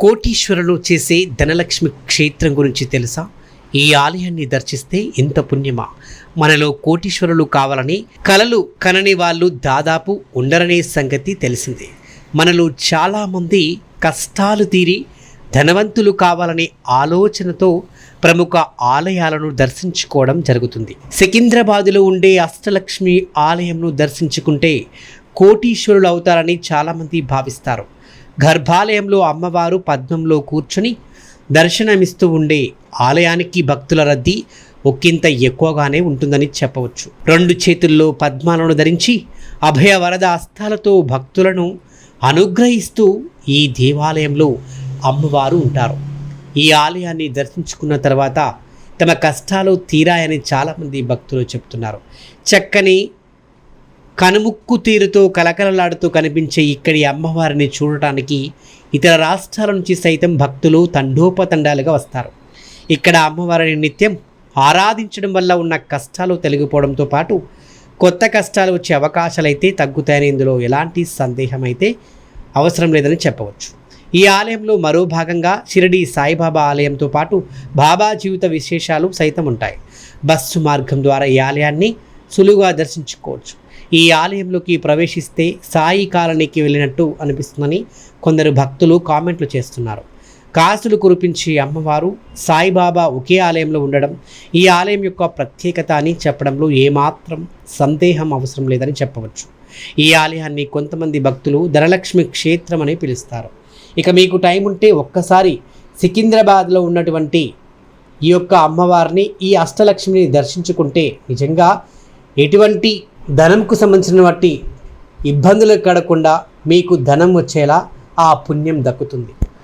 కోటీశ్వరులు చేసే ధనలక్ష్మి క్షేత్రం గురించి తెలుసా? ఈ ఆలయాన్ని దర్శిస్తే ఎంత పుణ్యమా? మనలో కోటీశ్వరులు కావాలని కలలు కనని వాళ్ళు దాదాపు ఉండరనే సంగతి తెలిసిందే. మనలో చాలామంది కష్టాలు తీరి ధనవంతులు కావాలనే ఆలోచనతో ప్రముఖ ఆలయాలను దర్శించుకోవడం జరుగుతుంది. సికింద్రాబాదులో ఉండే అష్టలక్ష్మి ఆలయంను దర్శించుకుంటే కోటీశ్వరులు అవుతారని చాలామంది భావిస్తారు. గర్భాలయంలో అమ్మవారు పద్మంలో కూర్చుని దర్శనమిస్తూ ఉండే ఆలయానికి భక్తుల రద్దీ ఒక్కింత ఎక్కువగానే ఉంటుందని చెప్పవచ్చు. రెండు చేతుల్లో పద్మాలను ధరించి అభయ వరద హస్తాలతో భక్తులను అనుగ్రహిస్తూ ఈ దేవాలయంలో అమ్మవారు ఉంటారు. ఈ ఆలయాన్ని దర్శించుకున్న తర్వాత తమ కష్టాలు తీరాయని చాలామంది భక్తులు చెప్తున్నారు. చక్కని కనుముక్కు తీరుతో కలకలలాడుతూ కనిపించే ఇక్కడి అమ్మవారిని చూడటానికి ఇతర రాష్ట్రాల నుంచి సైతం భక్తులు తండోపతండాలుగా వస్తారు. ఇక్కడ అమ్మవారిని నిత్యం ఆరాధించడం వల్ల ఉన్న కష్టాలు తొలగిపోవడంతో పాటు కొత్త కష్టాలు వచ్చే అవకాశాలు అయితే తగ్గుతాయని ఇందులో ఎలాంటి సందేహం అయితే అవసరం లేదని చెప్పవచ్చు. ఈ ఆలయంలో మరో భాగంగా షిరిడి సాయిబాబా ఆలయంతో పాటు బాబా జీవిత విశేషాలు సైతం ఉంటాయి. బస్సు మార్గం ద్వారా ఈ ఆలయాన్ని సులువుగా దర్శించుకోవచ్చు. ఈ ఆలయంలోకి ప్రవేశిస్తే సాయి కాలనీకి వెళ్ళినట్టు అనిపిస్తుందని కొందరు భక్తులు కామెంట్లు చేస్తున్నారు. కాసులు కురిపించి అమ్మవారు సాయిబాబా ఒకే ఆలయంలో ఉండడం ఈ ఆలయం యొక్క ప్రత్యేకత అని చెప్పడంలో ఏమాత్రం సందేహం అవసరం లేదని చెప్పవచ్చు. ఈ ఆలయాన్ని కొంతమంది భక్తులు ధనలక్ష్మి క్షేత్రం అని పిలుస్తారు. ఇక మీకు టైం ఉంటే ఒక్కసారి సికింద్రాబాద్లో ఉన్నటువంటి ఈ యొక్క అమ్మవారిని ఈ అష్టలక్ష్మిని దర్శించుకుంటే నిజంగా ఎటువంటి ధనంకు సంబంధించిన వాటి ఇబ్బందులు కడకుండా మీకు ధనం వచ్చేలా ఆ పుణ్యం దక్కుతుంది.